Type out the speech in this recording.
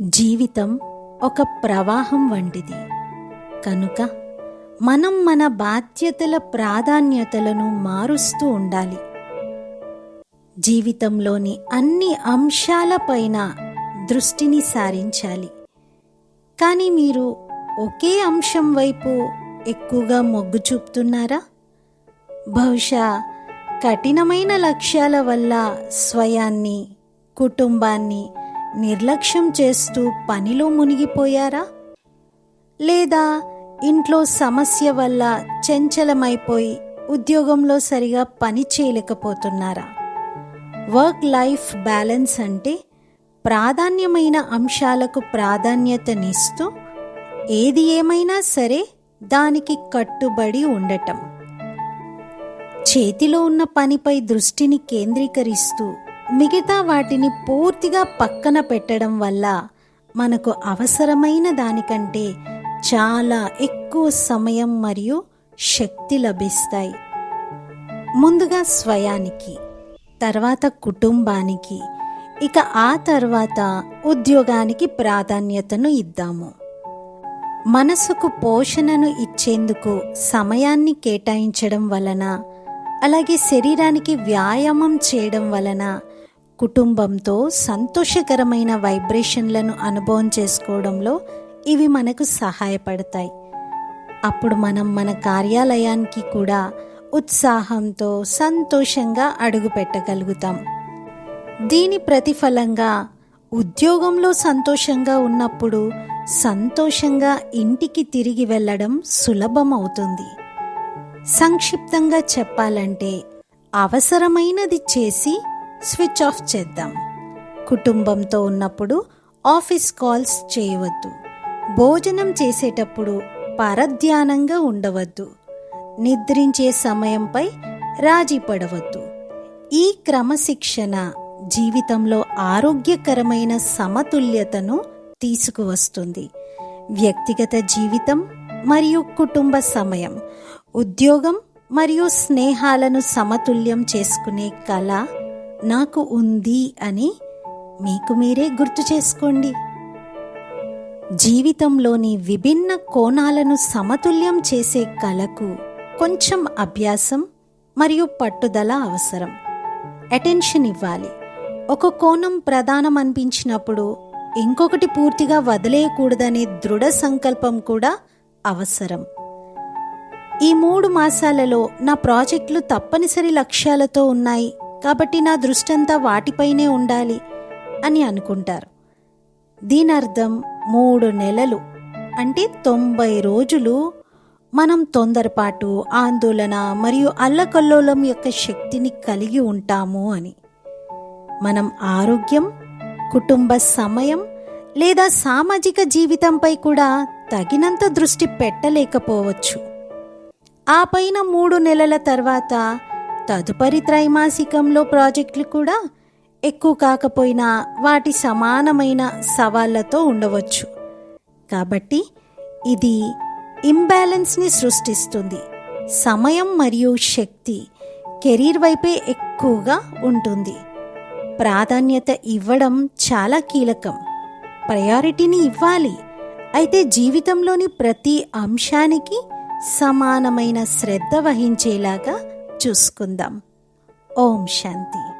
జీవితం ఒక ప్రవాహం వంటిది. కనుక మనం మన బాధ్యతల ప్రాధాన్యతలను మారుస్తూ ఉండాలి. జీవితంలోని అన్ని అంశాలపైన దృష్టిని సారించాలి. కానీ మీరు ఒకే అంశం వైపు ఎక్కువగా మొగ్గు చూపుతున్నారా? బహుశా కఠినమైన లక్ష్యాల వల్ల స్వయాన్ని కుటుంబాన్ని నిర్లక్ష్యం చేస్తూ పనిలో మునిగిపోయారా? లేదా ఇంట్లో సమస్య వల్ల చంచలమైపోయి ఉద్యోగంలో సరిగా పని చేయలేకపోతున్నారా? వర్క్ లైఫ్ బ్యాలెన్స్ అంటే ప్రాధాన్యమైన అంశాలకు ప్రాధాన్యతనిస్తూ ఏది ఏమైనా సరే దానికి కట్టుబడి ఉండటం. చేతిలో ఉన్న పనిపై దృష్టిని కేంద్రీకరిస్తూ మిగతా వాటిని పూర్తిగా పక్కన పెట్టడం వల్ల మనకు అవసరమైన దానికంటే చాలా ఎక్కువ సమయం మరియు శక్తి లభిస్తాయి. ముందుగా స్వయానికి తర్వాత కుటుంబానికి ఇక ఆ తర్వాత ఉద్యోగానికి ప్రాధాన్యతను ఇద్దాము. మనసుకు పోషణను ఇచ్చేందుకు సమయాన్ని కేటాయించడం వలన అలాగే శరీరానికి వ్యాయామం చేయడం వలన కుటుంబంతో సంతోషకరమైన వైబ్రేషన్లను అనుభవం చేసుకోవడంలో ఇవి మనకు సహాయపడతాయి. అప్పుడు మనం మన కార్యాలయానికి కూడా ఉత్సాహంతో సంతోషంగా అడుగు పెట్టగలుగుతాం. దీని ప్రతిఫలంగా ఉద్యోగంలో సంతోషంగా ఉన్నప్పుడు సంతోషంగా ఇంటికి తిరిగి వెళ్ళడం సులభం అవుతుంది సంక్షిప్తంగా చెప్పాలంటే అవసరమైనది చేసి స్విచ్ ఆఫ్ చేద్దాం. కుటుంబంతో ఉన్నప్పుడు ఆఫీస్ కాల్స్ చేయవద్దు. భోజనం చేసేటప్పుడు పరధ్యానంగా ఉండవద్దు. నిద్రించే సమయంపై రాజీ పడవద్దు. ఈ క్రమశిక్షణ జీవితంలో ఆరోగ్యకరమైన సమతుల్యతను తీసుకువస్తుంది. వ్యక్తిగత జీవితం మరియు కుటుంబ సమయం ఉద్యోగం మరియు స్నేహాలను సమతుల్యం చేసుకునే కళ నాకు ఉంది అని మీకు మీరే గుర్తు చేసుకోండి. జీవితంలోని విభిన్న కోణాలను సమతుల్యం చేసే కళకు కొంచెం అభ్యాసం మరియు పట్టుదల అవసరం. అటెన్షన్ ఇవ్వాలి. ఒక కోణం ప్రధానం అనిపించినప్పుడు ఇంకొకటి పూర్తిగా వదిలేయకూడదనే దృఢ సంకల్పం కూడా అవసరం. ఈ మూడు మాసాలలో నా ప్రాజెక్టులు తప్పనిసరి లక్ష్యాలతో ఉన్నాయి. కాబట్టి నా దృష్టంతా వాటిపైనే ఉండాలి అని అనుకుంటారు. దీని అర్థం మూడు నెలలు అంటే తొంభై రోజులు మనం తొందరపాటు ఆందోళన మరియు అల్లకల్లోలం యొక్క శక్తిని కలిగి ఉంటాము అని. మనం ఆరోగ్యం కుటుంబ సమయం లేదా సామాజిక జీవితంపై కూడా తగినంత దృష్టి పెట్టలేకపోవచ్చు. ఆ పైన మూడు నెలల తర్వాత తదుపరి త్రైమాసికంలో ప్రాజెక్టులు కూడా ఎక్కువ కాకపోయినా వాటి సమానమైన సవాళ్ళతో ఉండవచ్చు. కాబట్టి ఇది ఇంబ్యాలెన్స్ని సృష్టిస్తుంది. సమయం మరియు శక్తి కెరీర్ వైపే ఎక్కువగా ఉంటుంది. ప్రాధాన్యత ఇవ్వడం చాలా కీలకం. ప్రయారిటీని ఇవ్వాలి. అయితే జీవితంలోని ప్రతి అంశానికి సమానమైన శ్రద్ధ వహించేలాగా చూసుకుందాం. ఓం శాంతి.